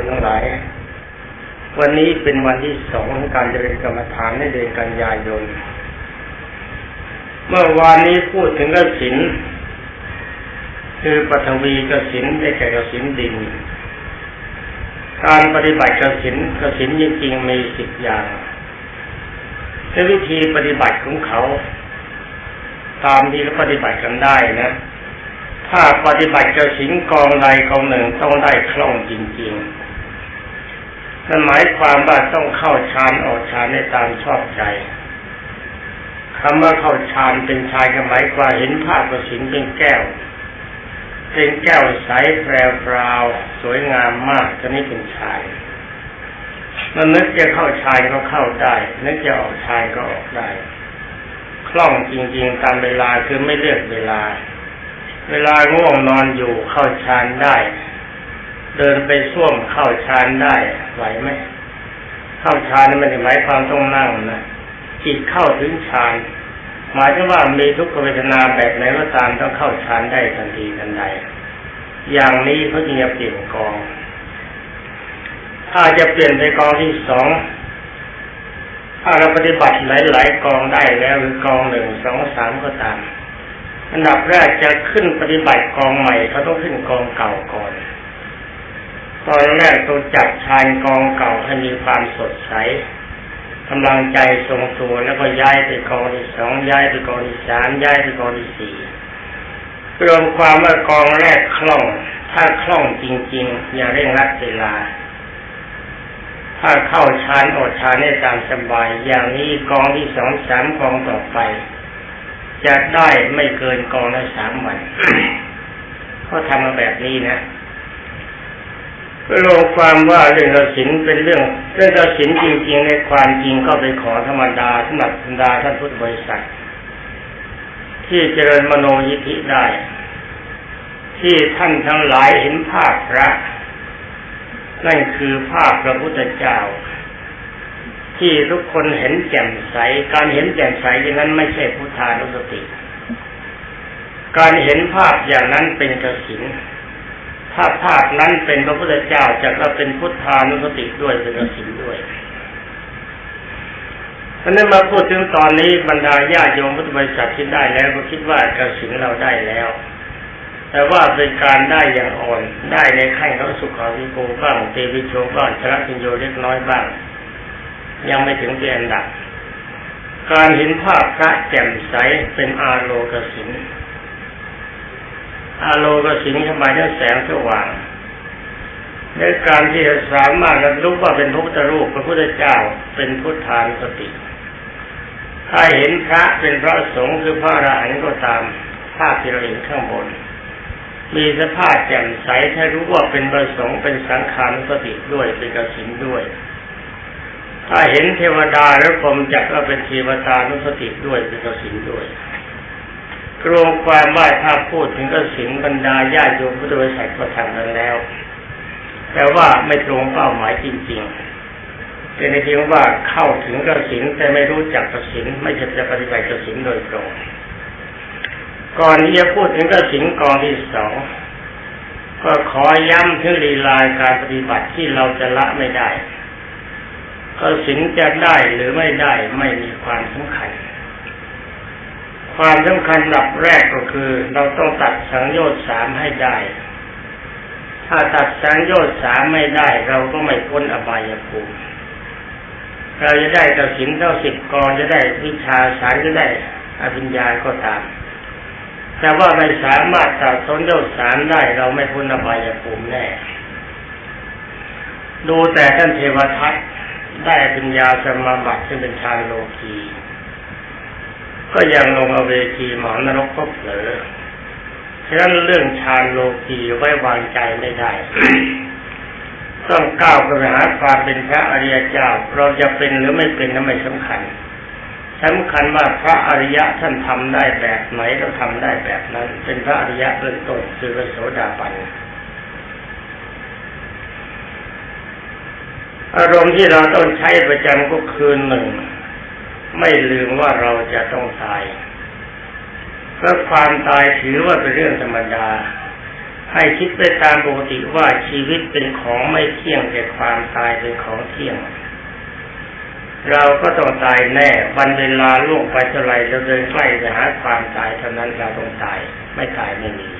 นทั้งหลาย วันนี้เป็นวันที่สองของการเจริญกรรมฐานในเดือนกันยายน เมื่อวานนี้พูดถึงกสินคือปฐวีกสินได้แก่กสินดินการปฏิบัติกสินกสินจริงๆมีสิบอย่างในวิธีปฏิบัติของเขา ตามที่เขาปฏิบัติกันได้นะ ถ้าปฏิบัติกสินกองใดกองหนึ่งต้องได้คล่องจริง ๆ นั่นหมายความว่าต้องเข้าฌานออกฌานในตามชอบใจคำว่าเข้าฌานเป็นชายก็หมายความเห็นภาพกสินเป็นแก้ว เป็นแก้วใสแปรปราว สวยงามมากจะนี้เป็นชายมันนึกจะเข้าชายก็เข้าได้นึกจะออกชายก็ออกได้ คล่องจริง ๆ ตามเวลาคือไม่เลือกเวลา เวลาง่วงนอนอยู่เข้าฌานได้ เดินไปส้วมเข้าฌานได้ ไหวไหมเข้าฌานนี่ไม่ได้หมายความต้องนั่งนะจิตเข้าถึงฌานหมายถึงว่ามีทุกขเวทนาแบบไหนก็ตามต้องเข้าฌานได้ทันทีทันใด อย่างนี้เขาจึงจะเปลี่ยนกอง ถ้าจะเปลี่ยนไปกองที่สองถ้าเราปฏิบัติหลาย ๆ กองได้แล้วหรือกองหนึ่งสองสามก็ตาม อันดับแรกจะขึ้นปฏิบัติกองใหม่เขาต้องขึ้นกองเก่าก่อน ตอนแรกต้องจับชานกองเก่าให้มีความสดใสกำลังใจทรงตัวแล้วก็ย้ายไปกองที่สองย้ายไปกองที่สามย้ายไปกองที่สี่รวมความว่ากองแรกคล่อง ถ้าคล่องจริง ๆ อย่าเร่งรัดเวลา ถ้าเข้าชานอดชานได้ตามสบาย อย่างนี้กองที่สองสามกองต่อไป จะได้ไม่เกินกองละสามวันเขาทำมาแบบนี้นะ รวมความว่าเรื่องกสินเป็นเรื่องเรื่องกสินจริงๆในความจริงก็ไปขอธรรมดาสำหรับธรรมดาท่านพุทธบริษัท ที่เจริญมโนยิธิได้ ที่ท่านทั้งหลายเห็นภาพพระ นั่นคือภาพพระพุทธเจ้า ที่ทุกคนเห็นแจ่มใส การเห็นแจ่มใสอย่างนั้นไม่ใช่พุทธานุสติ การเห็นภาพอย่างนั้นเป็นกสิน ถ้าภาพนั้นเป็นพระพุทธเจ้าจะก็เป็นพุทธานุสติด้วยเป็นกสินด้วยเพราะนั้นมาพูดถึงตอนนี้บรรดาญาโยมพุทธบริษัทที่ได้แล้วก็คิดว่ากระสินเราได้แล้ว แต่ว่าเป็นการได้อย่างอ่อน ได้ในขั้นของสุขาวิโกบ้างเตวิโชบ้างชนะพิญโยเล็กน้อยบ้าง ยังไม่ถึงเป็นอันดับการเห็นภาพพระแจ่มใสเป็นอาโลกสิน อาโลกสิงทำไมได้แสงสว่างในการที่จะสามารถรับรู้ว่าเป็นพระพุทธรูปพระพุทธเจ้าเป็นพุทธานสติ ถ้าเห็นพระเป็นพระสงฆ์คือพระอรหันต์ก็ตามภาพที่เราเห็นข้างบน มีสภาพแจ่มใสถ้ารู้ว่าเป็นประสงค์เป็นสังขารสติด้วยเป็นกสินด้วย ถ้าเห็นเทวดาแล้วผมจักก็เป็นเทวตานุสติด้วยเป็นกสินด้วย รวมความว่าถ้าพูดถึงกสินบรรดาญาโยมพุทธบริษัทก็ทำกันแล้ว แต่ว่าไม่ตรงเป้าหมายจริงๆเป็นในเพียงว่าเข้าถึงกสินแต่ไม่รู้จักกสินไม่จะจะปฏิบัติกสินโดยตรง ก่อนที่จะพูดถึงกสินกองที่สองก็ขอย้ำถึงลีลาการปฏิบัติที่เราจะละไม่ได้กสินจะได้หรือไม่ได้ไม่มีความสำคัญ ความสำคัญหลักแรกก็คือ เราต้องตัดสังโยชน์สามให้ได้ ถ้าตัดสังโยชน์สามไม่ได้ เราก็ไม่พ้นอบายภูมิเราจะได้กสินเท่าสิบกรจะได้วิชาสารจะได้อภิญญาก็ตาม แต่ว่าไม่สามารถตัดสังโยชน์สามได้ เราไม่พ้นอบายภูมิแน่ ดูแต่ท่านเทวทัตได้อภิญญาสมาบัติซึ่งเป็นฌาโลกี ก็ยังลงอเวทีหมอนรกก็เผลอฉะนั้นเรื่องฌานโลกีไว้วางใจไม่ได้ ต้องก้าวไปหาความเป็นพระอริยเจ้า เราจะเป็นหรือไม่เป็นนั้นไม่สำคัญสำคัญว่าพระอริยะท่านทำได้แบบไหนเราทำได้แบบนั้น เป็นพระอริยะเริ่มต้นคือพระโสดาบันอารมณ์ที่เราต้องใช้ประจำก็คือหนึ่ง ไม่ลืมว่าเราจะต้องตายเพราะความตายถือว่าเป็นเรื่องธรรมดา ให้คิดไปตามปกติว่าชีวิตเป็นของไม่เที่ยงแต่ความตายเป็นของเที่ยง เราก็ต้องตายแน่วันเวลาล่วงไปเท่าไรเราเดินใกล้จะหาความตายเท่านั้นเราต้องตาย ไม่ตายไม่มี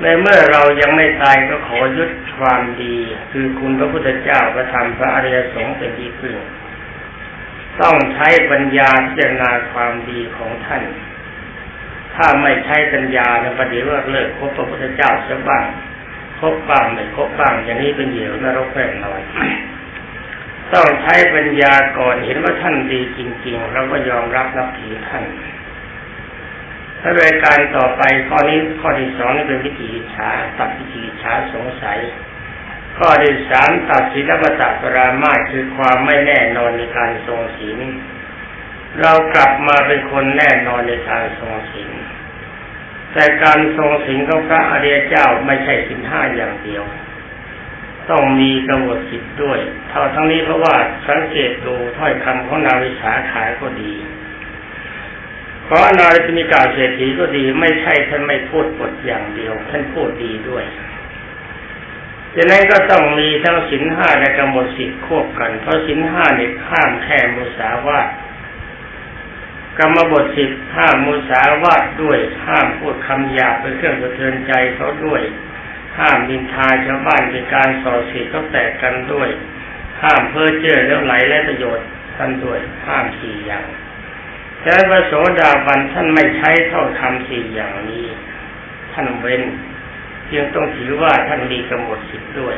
ในเมื่อเรายังไม่ตายก็ขอยึดความดี คือคุณพระพุทธเจ้าพระธรรมพระอริยสงฆ์เป็นที่พึ่ง ต้องใช้ปัญญาพิจารณาความดีของท่าน ถ้าไม่ใช้ปัญญาเนี่ยประเดี๋ยวเลิกคบพระพุทธเจ้าเสียบ้างคบบ้างไม่คบบ้างอย่างนี้เป็นเหยื่อนรกแน่นอนต้องใช้ปัญญาก่อนเห็นว่าท่านดีจริงๆเราก็ยอมรับนับถือท่านถ้ารายการต่อไปข้อนี้ข้อที่สองนี่เป็นวิธีฉาตัดวิธีฉาสงสัย ข้อที่สามตัดศีลปตะปรามาคือความไม่แน่นอนในการทรงศีลเรากลับมาเป็นคนแน่นอนในการทรงศีลแต่การทรงศีลของพระอริยเจ้าไม่ใช่ศีลห้าอย่างเดียว ต้องมีกำหนดสิทธิ์ด้วย เท่าทั้งนี้เพราะว่าสังเกตดูถ้อยคำของนาวิสาขายก็ดีเพราะนาริมิกาเศรษฐีก็ดีไม่ใช่ท่านไม่พูดบทอย่างเดียว ท่านพูดดีด้วย ดังนั้นก็ต้องมีทั้งสินห้าและกำหนดสิทธิ์ควบกัน เพราะสินห้าเนี่ยห้ามแค่มุสาวาทกรรมบทสิบห้ามมุสาวาทด้วย ห้ามพูดคำหยาบเป็นเครื่องสะเทือนใจเขาด้วย ห้ามดินทาชาวบ้านเป็นการส่อเสียดเขาแตกกันด้วย ห้ามเพ้อเจ้อแล้วไหลและประโยชน์ท่านด้วยห้ามสี่อย่างแต่พระโสดาบันท่านไม่ใช้เท่าคำสี่อย่างนี้ ท่านเว้น เพียงต้องถือว่าท่านมีกำหนดสิทธิ์ด้วย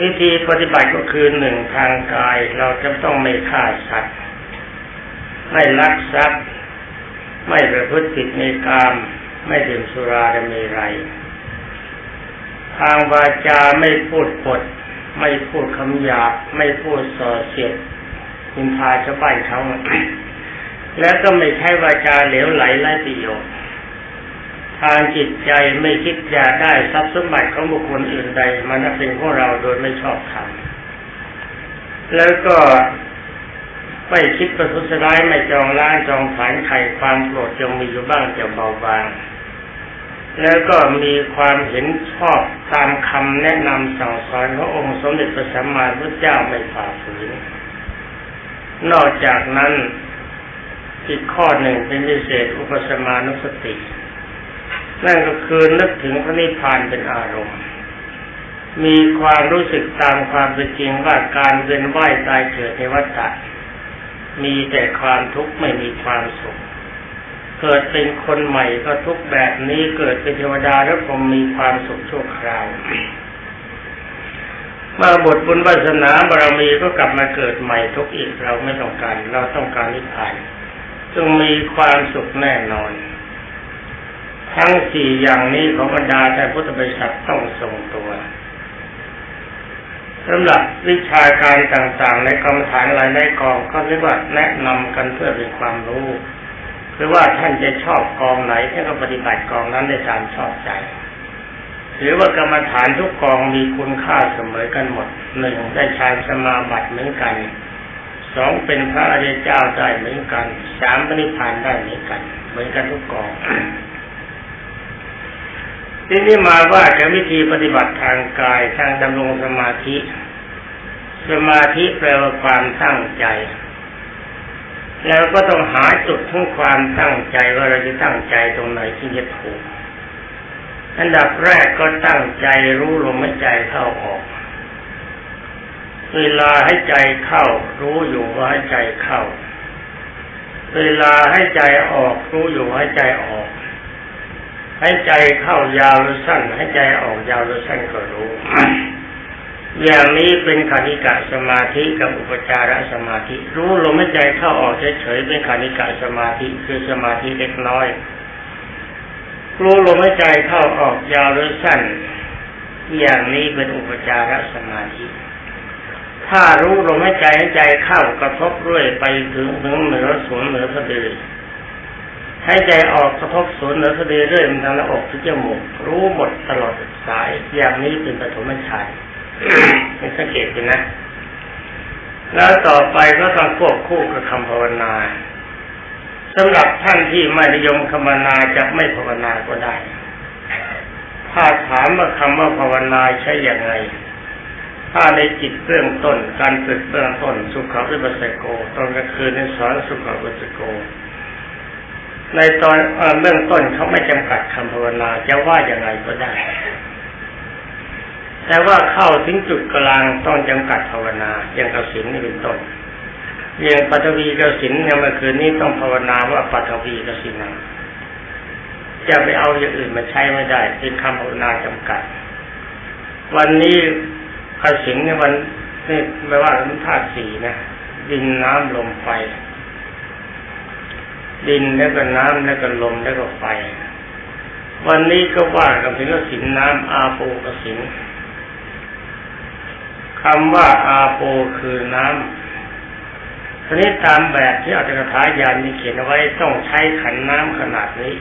วิธีปฏิบัติก็คือหนึ่งทางกายเราจะต้องไม่ฆ่าสัตว์ ไม่ลักทรัพย์ ไม่ประพฤติผิดในกาม ไม่ดื่มสุราและเมรัยทางวาจาไม่พูดปด ไม่พูดคำหยาบไม่พูดส่อเสียดคุณพาชาวบ้านเขา แล้วก็ไม่ใช้วาจาเหลวไหลไร้ประโยชน์ ทางจิตใจไม่คิดอยากได้ทรัพย์สมบัติของบุคคลอื่นใด มันเป็นของเราโดยไม่ชอบธรรมแล้วก็ไม่คิดประทุษร้ายไม่จองล้างจองผานไข่ความโกรธจงมีอยู่บ้างจะเบาบาง แล้วก็มีความเห็นชอบตามคำแนะนำสั่งสอนขององค์สมเด็จพระสัมมาสัมพุทธเจ้าไม่ฝ่าฝืน นอกจากนั้นอีกข้อหนึ่งเป็นพิเศษอุปสมานุสติ นั่นก็คือนึกถึงพระนิพพานเป็นอารมณ์ มีความรู้สึกตามความเป็นจริงว่าการเวียนว่ายตายเกิดในวัฏฏะมีแต่ความทุกข์ไม่มีความสุข เกิดเป็นคนใหม่ก็ทุกแบบนี้เกิดเป็นเทวดาแล้วผมมีความสุขชั่วคราวมาบทบุญวาสนาบารมีก็กลับมาเกิดใหม่ทุกอีกเราไม่ต้องการ เราต้องการนิพพานจึงมีความสุขแน่นอน ทั้งสี่อย่างนี้ของบรรดาแต่พุทธบริษัทต้องทรงตัวสำหรับวิชาการต่างๆ ในกรรมฐานหลายในกองก็เรียกว่าแนะนำกันเพื่อเป็นความรู้คือว่าท่านจะชอบกองไหนท่านก็ปฏิบัติกองนั้นในตามชอบใจหรือว่ากรรมฐานทุกกองมีคุณค่าเสมอกันหมดหนึ่งได้ฌานสมาบัติเหมือนกันสองเป็นพระอริยเจ้าได้เหมือนกันสามปณิพานได้เหมือนกัน เหมือนกันทุกกอง ทีนี้มาว่าจะวิธีปฏิบัติทางกายทางดำรงสมาธิ สมาธิแปลว่าความตั้งใจ แล้วก็ต้องหาจุดของความตั้งใจว่าเราจะตั้งใจตรงไหนที่จะถูกอันดับแรกก็ตั้งใจรู้ลมหายใจเข้าออก เวลาให้ใจเข้า รู้อยู่ว่าให้ใจเข้า เวลาให้ใจออก รู้อยู่ให้ใจออก ให้ใจเข้ายาวหรือสั้น ให้ใจออกยาวหรือสั้นก็รู้ อย่างนี้เป็นคณิกะสมาธิกับอุปจารสมาธิ รู้ลมหายใจเข้าออกเฉยๆเป็นคณิกะสมาธิคือสมาธิเล็กน้อย รู้ลมหายใจเข้าออกยาวหรือสั้น อย่างนี้เป็นอุปจารสมาธิถ้ารู้ลมหายใจให้ใจเข้ากระทบเรื่อยไปถึงถึงเหนือศูนเหนือสะดือ ให้ใจออกกระทบศูนย์เหนือสะดือเรื่อยทางหน้าอกถึงจมูกรู้หมดตลอดสายอย่างนี้เป็นปฐมฌานให้สังเกตดูนะ แล้วต่อไปก็ต้องควบคู่กับคำภาวนาสำหรับท่านที่ไม่นิยมคำภาวนาจะไม่ภาวนาก็ได้ ถ้าถามว่าคำว่าภาวนาใช้อย่างไรถ้าในจิตเบื้องต้น การฝึกเบื้องต้น สุขวิปัสสโกตอนกลางคืนในสอนสุขวิปัสสโก ในตอนเบื้องต้นเขาไม่จำกัดคำภาวนาจะว่าอย่างไรก็ได้ แต่ว่าเข้าถึงจุดกลางต้องจำกัดภาวนาอย่างกสินนี่เป็นต้นอย่างปัทวีกสินเนี่ยเมื่อคืนนี้ต้องภาวนาว่าปัทวีกสินังจะไปเอาอย่างอื่นมาใช้ไม่ได้เป็นคำภาวนาจำกัด วันนี้กสินในวันนี่ไม่ว่าเป็นธาตุสี่นะดินน้ำลมไฟ ดินแล้วก็น้ำแล้วก็ลมแล้วก็ไฟ วันนี้ก็ว่ากันถึงกสินน้ำอาโปกสินคำว่าอาโปคือน้ำทีนี้ตามแบบที่อัตถกถายานมีเขียนเอาไว้ต้องใช้ขันน้ำขนาดนี้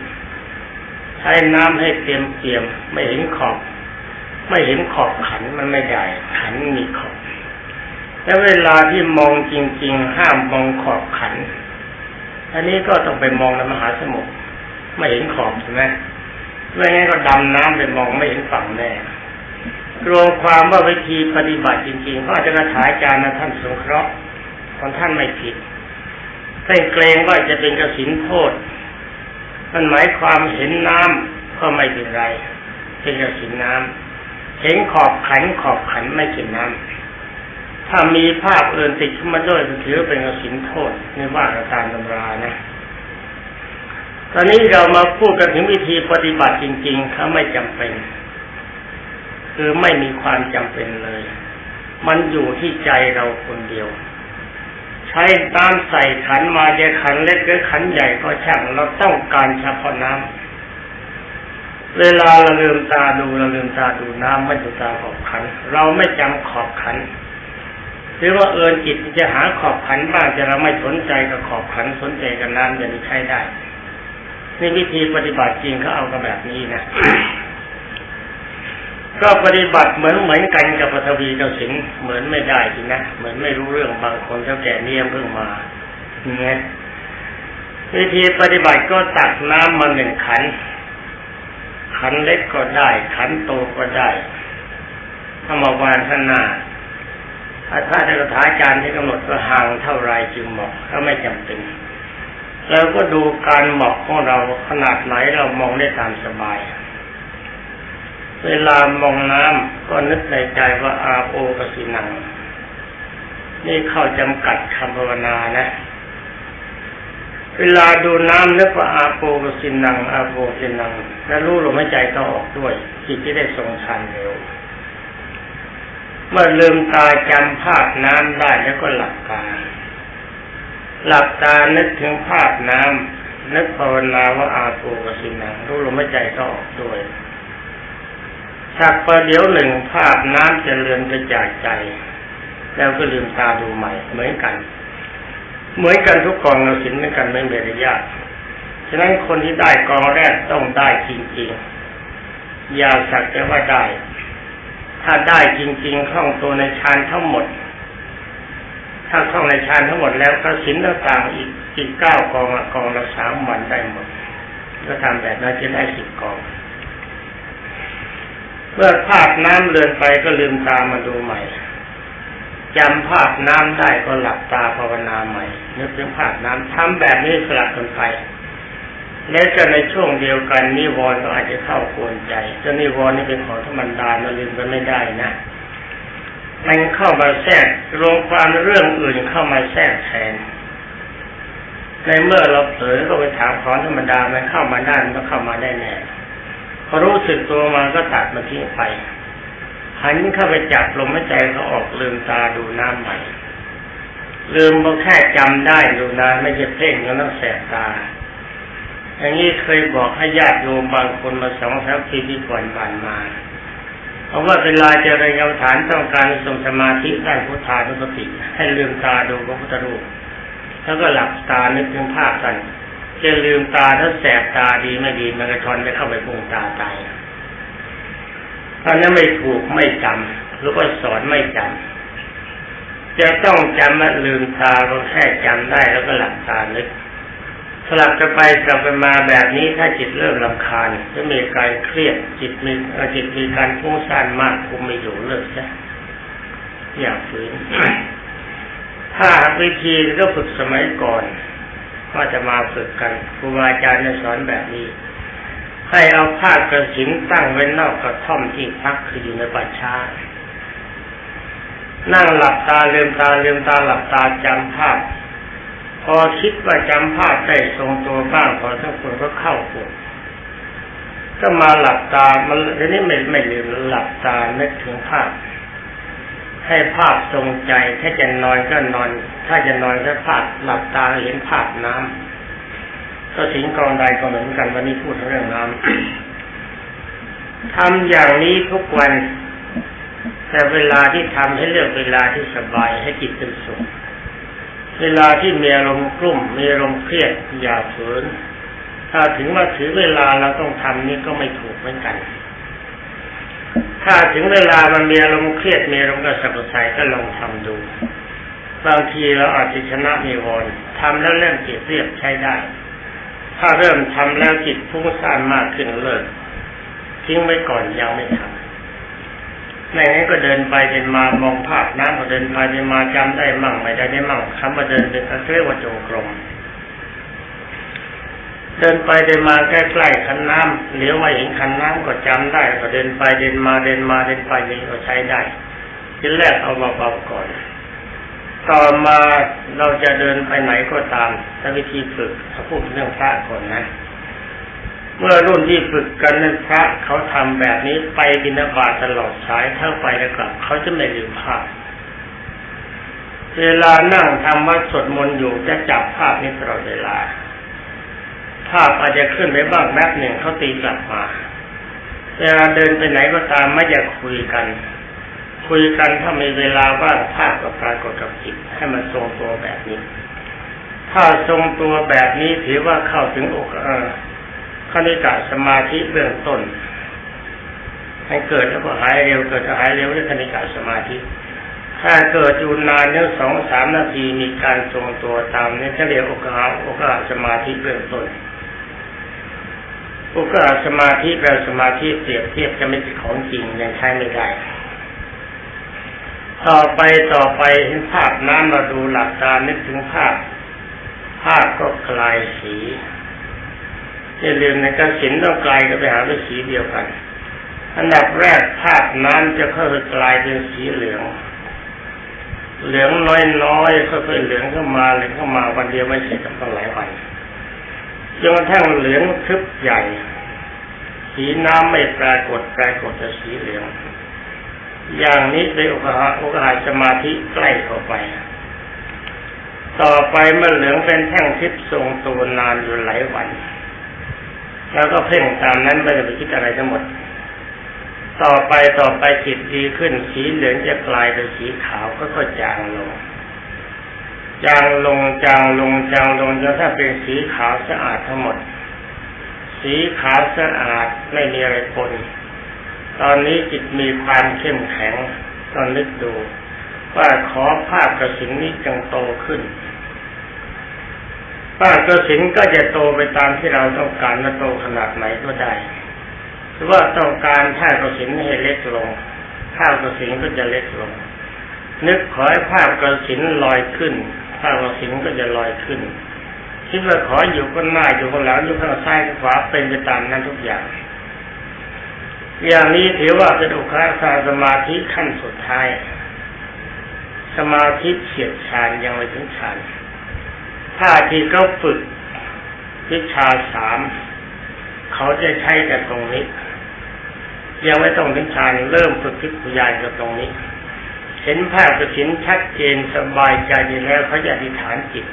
ใช้น้ำให้เต็มเปี่ยม ไม่เห็นขอบ ไม่เห็นขอบขันมันไม่ใหญ่ขันมีขอบ แล้วเวลาที่มองจริง ๆ ห้ามมองขอบขัน อันนี้ก็ต้องไปมองในมหาสมุทรไม่เห็นขอบใช่ไหมไม่งั้นก็ดำน้ำไปมองไม่เห็นฝั่งแน่รวมความว่าวิธีปฏิบัติจริงๆก็อาจจะถายอาจารนะท่านสงเคราะห์ของท่านไม่ผิดท่านเกรงว่าจะเป็นกระสินโทษมันหมายความเห็นน้ำก็ไม่เป็นไร เป็นกระสินน้ำเห็นขอบขันขอบขันไม่เป็นน้ำ ถ้ามีภาพอื่นติดขึ้นมาด้วยถือเป็นกสินโทษในว่ากันตามตำรานะ ตอนนี้เรามาพูดกันถึงวิธีปฏิบัติจริงๆเขาไม่จำเป็น คือไม่มีความจำเป็นเลย มันอยู่ที่ใจเราคนเดียว ใช้น้ำใส่ขันมาจะขันเล็กหรือขันใหญ่ก็ช่างเราต้องการเฉพาะน้ำเวลาเราลืมตาดูเราลืมตาดูน้ำไม่ดูตาขอบขัน เราไม่จำขอบขัน หรือว่าเอินจิตจะหาขอบขันบ้างแต่เราไม่สนใจกับขอบขันสนใจกับน้ำอย่างนี้ใช้ได้นี่วิธีปฏิบัติจริงเขาเอากันแบบนี้นะก็ปฏิบัติเหมือนเหมือนกันกับปฐวีกับสิงเหมือนไม่ได้จริงนะเหมือนไม่รู้เรื่องบางคนเจ้าแก่เนี่ยเพิ่งมาเนี่ยวิธีปฏิบัติก็ตักน้ำมาหนึ่งขัน ขันเล็กก็ได้ ขันโตก็ได้ถ้ามาวางข้างหน้า ถ้าถ้าจะถาอาจารย์ที่กำหนดว่าห่างเท่าไรจึงเหมาะก็ไม่จำเป็นเราก็ดูการเหมาะของเราขนาดไหนเรามองได้ตามสบาย เวลามองน้ำก็นึกในใจว่าอาโปกสินัง นี่เข้าจำกัดคำภาวนานะ เวลาดูน้ำนึกว่าอาโปกสินังอาโปกสินัง แล้วรู้ลมหายใจต้องออกด้วยจิตที่ได้ทรงชันเร็ว เมื่อลืมตาจำภาพน้ำได้แล้วก็หลับตา หลับตานึกถึงภาพน้ำนึกภาวนาว่าอาโปกสินังรู้ลมหายใจต้อออกด้วยสักประเดี๋ยวหนึ่งภาพน้ำจะเลือนไปจากใจ แล้วก็ลืมตาดูใหม่ เหมือนกัน เหมือนกันทุกกองเราสินเหมือนกันไม่มีอะไรยากฉะนั้นคนที่ได้กองแรกต้องได้จริงๆ อย่าสักแต่ว่าได้ ถ้าได้จริงๆคล่องตัวในฌานทั้งหมด ถ้าคล่องในฌานทั้งหมดแล้วก็สินต่างๆอีกอีกเก้ากองอะกองละสามวันได้หมด ก็ทำแบบนั้นจะได้สิบกอง เมื่อภาพน้ำเลือนไปก็ลืมตามาดูใหม่จำภาพน้ำได้ก็หลับตาภาวนาใหม่นึกถึงภาพน้ำทำแบบนี้สลับกันไป และจะในช่วงเดียวกันนิวรณ์ก็อาจจะเข้ากวนใจจะนิวรณ์นี่เป็นของธรรมดาเราลืมกันไม่ได้นะมันเข้ามาแทรกรวมความเรื่องอื่นเข้ามาแทรกแทน ในเมื่อเราเผลอก็ไปถามของธรรมดามันเข้ามาได้มันก็เข้ามาได้แน่พอรู้สึกตัวมาก็ตัดมันทิ้งไปหันเข้าไปจับลมหายใจเขาออกลืมตาดูน้ำใหม่ ลืมก็แค่จำได้ดูนานไม่ใช่เพ่งแล้วต้องแสบตา อย่างนี้เคยบอกให้ญาติโยมบางคนมาสองสามปีที่ก่อนผ่านมาเพราะว่าเวลาเจริญกรรมฐานต้องการทรงสมาธิได้พุทธานุสติ ให้ลืมตาดูพระพุทธรูป แล้วก็หลับตานึกถึงภาพกันจะลืมตาถ้าแสบตาดีไม่ดีมันกระชอนจะเข้าไปพุงตาตายตอนนั้นไม่ถูกไม่จำหรือว่าสอนไม่จำจะต้องจำว่าลืมตาก็แค่จำได้แล้วก็หลับตานึก สลับกันไปสลับกันมาแบบนี้ถ้าจิตเริ่มลำคาญจะมีการเครียดจิตมีจิตมีการฟุ้งซ่านมากคุมไม่อยู่เลิกซะอย่าฝืนถ้าหาวิธีก็ฝึกสมัยก่อนก็จะมาฝึกกันครูบาอาจารย์จะสอนแบบนี้ ให้เอาผ้ากระสินตั้งไว้นอกกระท่อมที่พักคืออยู่ในป่าช้านั่งหลับตาเลืมตาเลืมตาหลับตาจำภาพ อคิดว่าจำภาพได้ทรงตัวบ้างพอทั้งคนก็เข้าปวดก็มาหลับตา มันทีนี้ไม่ไม่ลืมหลับตานึกถึงภาพ ให้ภาพทรงใจ ถ้าจะนอนก็นอน ถ้าจะนอนก็ภาพหลับตาเห็นภาพน้ำก็สิงกองใดก็เหมือนกันวันนี้พูดเรื่องน้ำทำอย่างนี้ทุกวัน แต่เวลาที่ทำให้เลือกเวลาที่สบายให้จิตเป็นสุข เวลาที่มีอารมณ์กลุ่มมีอารมณ์เครียดอย่าฝืนถ้าถึงว่าถือเวลาเราต้องทำนี่ก็ไม่ถูกเหมือนกัน ถ้าถึงเวลามันมีอารมณ์เครียดมีอารมณ์กระสับกระส่ายก็ลองทำดู บางทีเราอาจจะชนะนิวรณ์ทำแล้วเริ่มจิตเรียบใช้ได้ ถ้าเริ่มทำแล้วจิตฟุ้งซ่านมากขึ้นเลิกทิ้งไว้ก่อนยังไม่ทำ ไม่งั้ก็เดินไปเดินมามองภาพน้ำก็เดินไปเดินมาจำได้มั่งไม่ได้ได้มั่งคำว่าเดินเป็นเขาเรียกว่าจงกรมเดินไปเดินมาใกล้ๆคันน้ำเหลียวมาเห็นคันน้ำก็จำได้ ก็เดินไปเดินมาเดินมาเดินไปนี่ก็ใช้ได้ทีแรกเอาเบาๆก่อน ต่อมาเราจะเดินไปไหนก็ตามถ้าวิธีฝึกถ้าพูดเรื่องพระก่อนนะ เมื่อรุ่นที่ฝึกกันนั้นพระเขาทำแบบนี้ไปบิณฑบาตตลอดสายถ้าไปแล้วกลับเขาจะไม่ลืมภาพ เวลานั่งทำวัดสวดมนต์อยู่จะจับภาพนี้ตลอดเวลา ภาพอาจจะขึ้นไปบ้างแป๊บหนึ่งเขาตีกลับมา เวลาเดินไปไหนก็ตามไม่อยากคุยกัน คุยกันถ้ามีเวลาว่างภาพก็ปรากฏกับจิตให้มันทรงตัวแบบนี้ ถ้าทรงตัวแบบนี้ถือว่าเข้าถึงอกเออ คณิกะสมาธิเบื้องต้นให้เกิดแล้วก็หายเร็วเกิดก็หายเร็วด้วยคณิกะสมาธิ ถ้าเกิดอยู่นานเนี่ยสองสามนาทีมีการทรงตัวตามนี่เขาเรียกอกหาอกาสมาธิเบื้องต้นอกาสมาธิแบบสมาธิเปรียบเทียบจะไม่ใช่ของจริงยังใช้ไม่ได้ต่อไปต่อไปเห็นภาพน้ำมาดูหลักตานึกถึงภาพ ภาพก็คลายสี อย่าลืมในกสินต้องกลายก็ไปหาด้วยสีเดียวกัน อันดับแรกภาพน้ำจะค่อยๆกลายเป็นสีเหลือง เหลืองน้อยๆค่อยๆเหลืองเข้ามาเหลืองเข้ามาวันเดียวไม่เสร็จต้องหลายวันจนกระทั่งเหลืองทึบใหญ่ สีน้ำไม่ปรากฏปรากฏแต่สีเหลือง อย่างนี้เป็นโอกาสโอกาสสมาธิใกล้เข้าไปต่อไปเมื่อเหลืองเป็นแท่งทิพย์ทรงตัวนานอยู่หลายวัน แล้วก็เพ่งตามนั้นไม่ได้ไปคิดอะไรทั้งหมด ต่อไปต่อไปจิตดีขึ้น สีเหลืองจะกลายเป็นสีขาวก็ก็จางลง จางลงจางลงจางลงจนถ้าเป็นสีขาวสะอาดทั้งหมด สีขาวสะอาดไม่มีอะไรปนตอนนี้จิตมีความเข้มแข็งตอนนึกดู ว่าขอภาพกระสินนี้จงโตขึ้น ภาพกระสินก็จะโตไปตามที่เราต้องการและโตขนาดไหนก็ได้หรือว่าต้องการภาพกระสินให้เล็กลงภาพกระสินก็จะเล็กลง นึกขอให้ภาพกระสินลอยขึ้นภาพกระสินก็จะลอยขึ้นคิดว่าขออยู่ข้างหน้าอยู่ข้างหลังอยู่ข้างซ้ายข้ขวาเป็นไปตามนั้นทุกอย่าง อย่างนี้ถือว่าเป็นอุคาสาสมาธิขั้นสุดท้าย สมาธิเฉียดฌานยังไม่ถึงฌาน ถ้าที่เขาฝึกวิชาสามเขาจะใช้แต่ตรงนี้ ยังไม่ต้องถึงฌานเริ่มฝึกพิพยานกับตรงนี้ เห็นภาพกระสินชัดเจนสบายใจดีแล้วเขาจะอธิษฐานจิต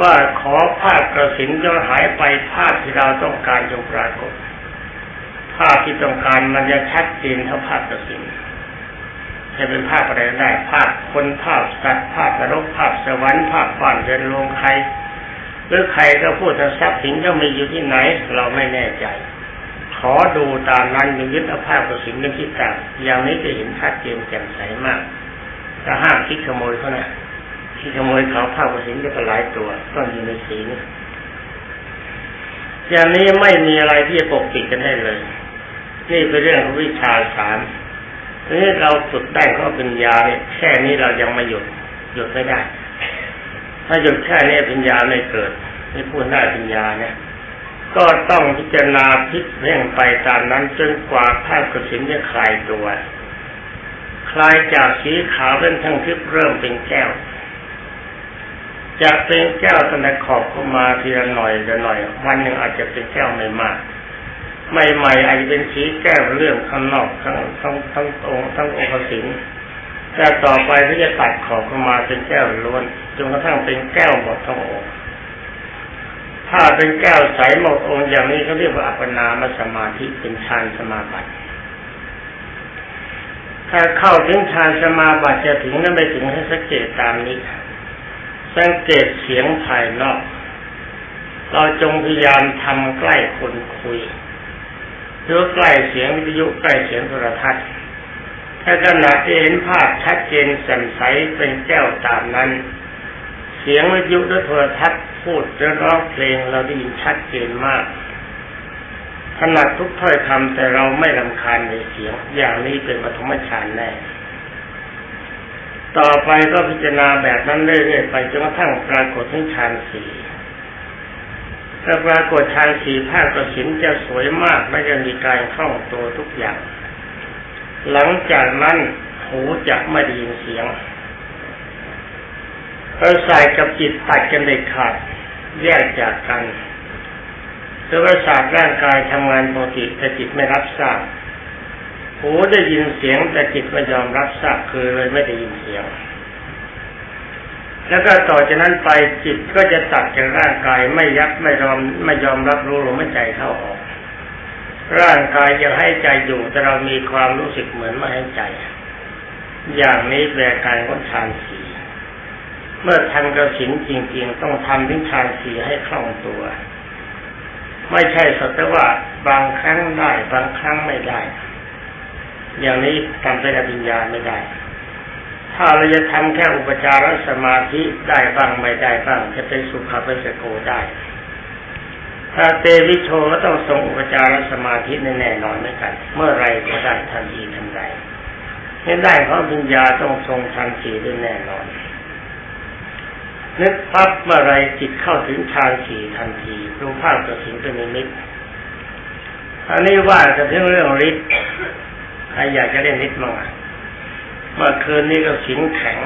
ว่าขอภาพกระสินจงหายไปภาพที่เราต้องการจงปรากฏ ภาพที่ต้องการมันจะชัดเจนเท่าภาพกระสิน จะเป็นภาพอะไรได้ภาพคนภาพสัตว์ภาพนรกภาพสวรรค์ภาพบ้านเรือนโรงใครหรือใครก็พูดถึงทรัพย์สินก็มีอยู่ที่ไหน เราไม่แน่ใจ ขอดูตามนั้นอย่ายึดเอาภาพกระสินเป็นที่ตั้งอย่างนี้จะเห็นชัดเจนแจ่มใสมากแต่ห้ามคิดขโมยเขานะที่ขโมยเขาภาพกระสินจะก็หลายตัวต้องอยู่ในสีนี่อย่างนี้ไม่มีอะไรที่จะปกปิดกันได้เลย นี่เป็นเรื่องของวิชาสาม ทีนี้เราฝึกได้ข้อปัญญาเนี่ยแค่นี้เรายังไม่หยุดหยุดไม่ได้ ถ้าหยุดแค่นี้ปัญญาไม่เกิด ไม่พูดได้ปัญญาเนี่ยก็ต้องพิจารณาพลิกเร่งไปตามนั้นจนกว่าภาพกระสินจะคลายตัว คลายจากสีขาวเป็นทั้งทิพย์เริ่มเป็นแก้วจะเป็นแก้วตั้งแต่ขอบเข้ามาทีละหน่อยละหน่อย วันหนึ่งอาจจะเป็นแก้วไม่มาก ใหม่ๆอาจจะเป็นสีแก้วเรื่องข้างนอกทั้งทั้งทั้งองค์ทั้งองค์สินแต่ต่อไปก็จะตัดขอบเข้ามาเป็นแก้วล้วนจนกระทั่งเป็นแก้วหมดทั้งองค์ถ้าเป็นแก้วใสหมดองค์อย่างนี้เขาเรียกว่าอัปปนามสมาธิเป็นฌานสมาบัติถ้าเข้าถึงฌานสมาบัติจะถึงนั้นไม่ถึงให้สังเกตตามนี้สังเกตเสียงภายนอก เราจงพยายามทำใกล้คนคุย หรือใกล้เสียงวิทยุใกล้เสียงโทรทัศน์ถ้าขณะที่เห็นภาพชัดเจนแจ่มใสเป็นแก้วตามนั้น เสียงวิทยุและโทรทัศน์พูดและร้องเพลงเราได้ยินชัดเจนมากถนัดทุกถ้อยคำแต่เราไม่ลำคาญในเสียง อย่างนี้เป็นปฐมฌานแน่ต่อไปก็พิจารณาแบบนั้นเรื่อยๆไปจนกระทั่งปรากฏถึงฌานสี่ ถ้าปรากฏฌานสี่ภาคกสินจะสวยมากและจะมีการคล่องตัวทุกอย่าง หลังจากนั้นหูจะไม่ได้ยินเสียงประสาทกับจิตตัดกันเด็ดขาดแยกจากกันคือประสาทร่างกายทำงานปกติแต่จิตไม่รับทราบหูได้ยินเสียงแต่จิตไม่ยอมรับทราบคือเลยไม่ได้ยินเสียง แล้วก็ต่อจากนั้นไปจิตก็จะตัดจากร่างกายไม่ยับไม่ยอมไม่ยอมรับรู้ลมหายใจเข้าออก ร่างกายยังให้ใจอยู่แต่เรามีความรู้สึกเหมือนไม่ให้ใจ อย่างนี้แปลการของฌานสีเมื่อทำกระสินจริง ๆ ต้องทำถึงฌานสีให้คล่องตัว ไม่ใช่สัตว่าบางครั้งได้บางครั้งไม่ได้ อย่างนี้ทำเป็นอภิญญาไม่ได้ ถ้าเราจะทำแค่อุปจารสมาธิได้บ้างไม่ได้บ้าง จะเป็นสุขเปสโกได้ ถ้าเตวิโชก็ต้องทรงอุปจารสมาธิแน่นอนเหมือนกัน เมื่อไรก็ได้ทันทีทันใดให้ได้เพราะปัญญาต้องทรงทันทีได้แน่นอนนึกปั๊บเมื่อไรจิตเข้าถึงฌานสี่ทันทีรู้ภาพกระสินเป็นนิมิตอันนี้ว่าจะถึงเรื่องฤทธิ์ใครอยากจะเล่นฤทธิ์มั่งอะ เมื่อคืนนี้ก็สินแข็ง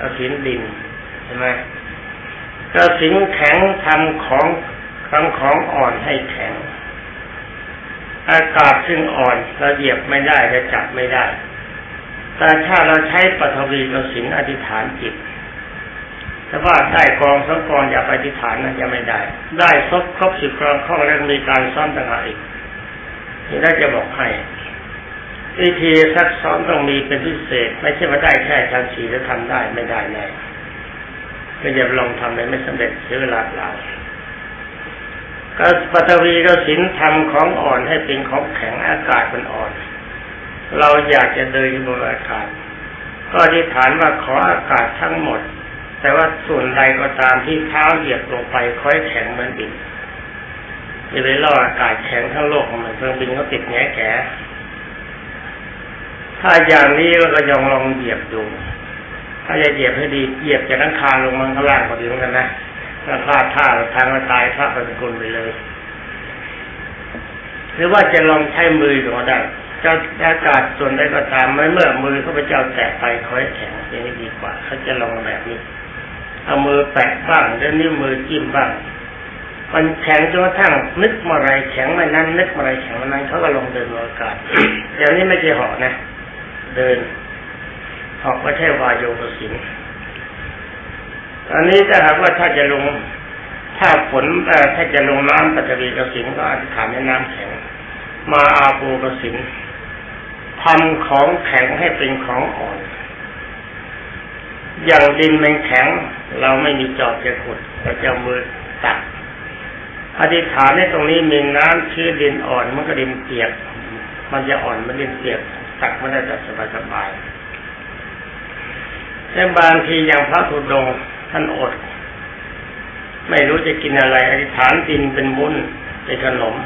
กระสินดินใช่ไหมกระสินแข็งทำของทำของอ่อนให้แข็ง อากาศซึ่งอ่อนเราเหยียบไม่ได้จะจับไม่ได้ แต่ถ้าเราใช้ปฐวีกสินอธิษฐานจิตถ้าว่าได้กองสองกองอย่าไปอธิษฐานนะยังไม่ได้ ได้ครบครบสิบกองข้าแล้วมีการซ้อมต่างหากอีกนี่ได้จะบอกให้ วิธีซักซ้อมต้องมีเป็นพิเศษ ไม่ใช่ว่าได้แค่ชั้นสีแล้วทำได้ไม่ได้แน่ก็อย่าลองทำเลยไม่สำเร็จเสียเวลาเปล่าก็ปฐวีก็สินทำของอ่อนให้เป็นของแข็งอากาศมันอ่อน เราอยากจะเดินบนอากาศ ก็อธิษฐานว่าขออากาศทั้งหมด แต่ว่าส่วนใดก็ตามที่เท้าเหยียบลงไปค่อยแข็งเหมือนดินจะไปล่ออากาศแข็งทั้งโลกของมันเครื่องบินก็ติดแง่แก ถ้าอย่างนี้เราก็ยองลองเหยียบดู ถ้าจะเหยียบให้ดีเหยียบจากนังคารลงมันข้างล่างก็ดีเหมือนกันนะถ้าพลาดท่าทางก็ตายพระปฏิกุลไปเลย หรือว่าจะลองใช้มือก็ได้เจ้าอากาศส่วนใดก็ตามไม่เมื่อมือเขาพเจ้าแตะไปคอยแข็งอย่างนี้ดีกว่าเขาจะลองแบบนี้ เอามือแปะบ้างแล้วนิ้วมือจิ้มบ้างมันแข็งจนกระทั่งนึกเมื่อไรแข็งเมื่อนั้นนึกเมื่อไรแข็งเมื่อนั้นเขาก็ลงเดินอากาศอย่างนี้ไม่ใช่หาะนะ เดินเหาะไม่ใช่วายโยกสินอันนี้ถ้าหากว่าถ้าจะลง ถ้าฝนถ้าจะลงน้ำปัจวีกสินก็อธิษฐานให้น้ำแข็ง มาอาปูกสินทำของแข็งให้เป็นของอ่อน อย่างดินมันแข็ง เราไม่มีจอบจะขุดเราจะมือตักอธิษฐานในตรงนี้มีน้ำชื้นดินอ่อนมันก็ดินเปียก มันจะอ่อนมันดินเปียก ตักมันได้แบบสบายๆแต่บางทีอย่างพระธุดงท่านอด ไม่รู้จะกินอะไรอธิษฐานดินเป็นบุญเป็นขนม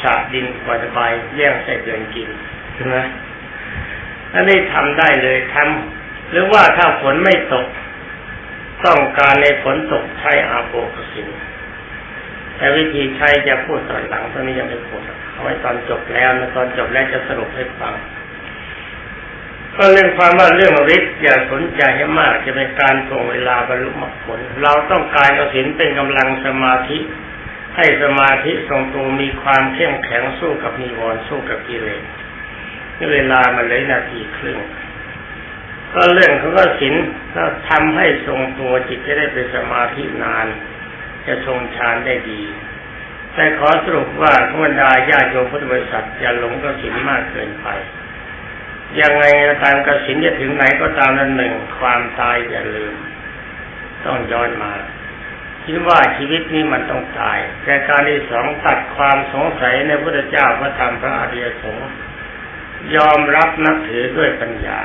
ฉาบดินสบายๆแย่งใส่เดือนกินใช่ไหมอันนี้ทำได้เลยทำหรือว่าถ้าฝนไม่ตก ต้องการในฝนตกใช้อาโปกสิน แต่วิธีใช้จะพูดตอนหลังตอนนี้ยังไม่พูดเอาไว้ตอนจบแล้วนะตอนจบแล้วจะสรุปให้ฟังก็เรื่องความว่าเรื่องฤทธิ์อย่าสนใจให้มากจะเป็นการทวงเวลาบรรลุมรรคผล เราต้องการกสินเป็นกำลังสมาธิ ให้สมาธิทรงตัวมีความเข้มแข็งสู้กับนิวรณ์สู้กับกิเลสนี่เวลามันเลยนาทีครึ่งก็เรื่องเของกสินถ้าทำให้ทรงตัวจิตจะได้เป็นสมาธินาน จะทรงฌานได้ดี แต่ขอสรุปว่าธรรมดาญาโยมพุทธบริษัทอย่าหลงกสินมากเกินไปยังไงก็ตามกสินจะถึงไหนก็ตามนั้นหนึ่งความตายอย่าลืม ต้องย้อนมาคิดว่าชีวิตนี้มันต้องตายแต่การที่สองตัดความสงสัยในพระเจ้าพระธรรมพระอริยสงฆ์ยอมรับนับถือด้วยปัญญา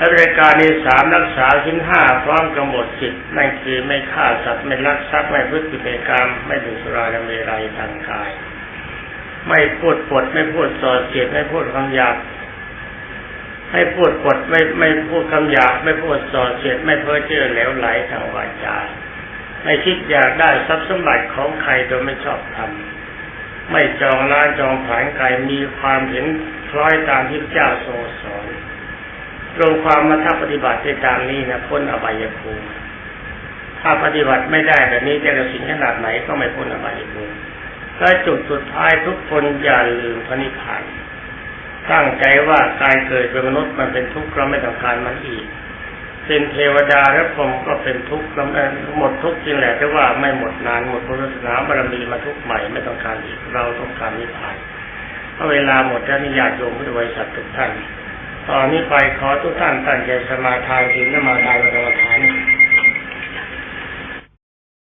และรายการที่สามรักษาชิ้นห้าพร้อมกำหนดจิตนั่นคือไม่ฆ่าสัตว์ไม่ลักทรัพย์ไม่พฤติกรรมไม่ดื่มสุราและเมรัยทางกาย ไม่พูดปดไม่พูดส่อเสียดไม่พูดคำหยาบไม่พูดปดไม่ไม่พูดคำหยาบไม่พูดส่อเสียดไม่เพ้อเจ้อเหลวไหลทางวาจาไม่คิดอยากได้ทรัพย์สมบัติของใครโดยไม่ชอบทำไม่จองล้านจองผานใครมีความเห็นคล้อยตามที่เจ้าทรงสอน รวมความมาถ้าปฏิบัติในตามนี้นะพ้นอบายภูมิถ้าปฏิบัติไม่ได้แบบนี้จะกระสินขนาดไหนก็ไม่พ้นอบายภูมิและจุดสุดท้ายทุกคนอย่าลืมพระนิพพานตั้งใจว่าการเกิดเป็นมนุษย์มันเป็นทุกข์เราไม่ต้องการมันอีก เป็นเทวดาและพรหมก็เป็นทุกข์แล้วหมดทุกข์จริงแหละแต่ว่าไม่หมดนานหมดพุทธศาสนาบารมีมาทุกข์ใหม่ไม่ต้องการอีกเราต้องการนิพพานเพราะเวลาหมดแล้วนิยาตโยมพุทธบริษัททุกท่าน ตอนนี้ไปขอทุกท่านตั้งใจสมาทานศีลสมาทานกรรมฐาน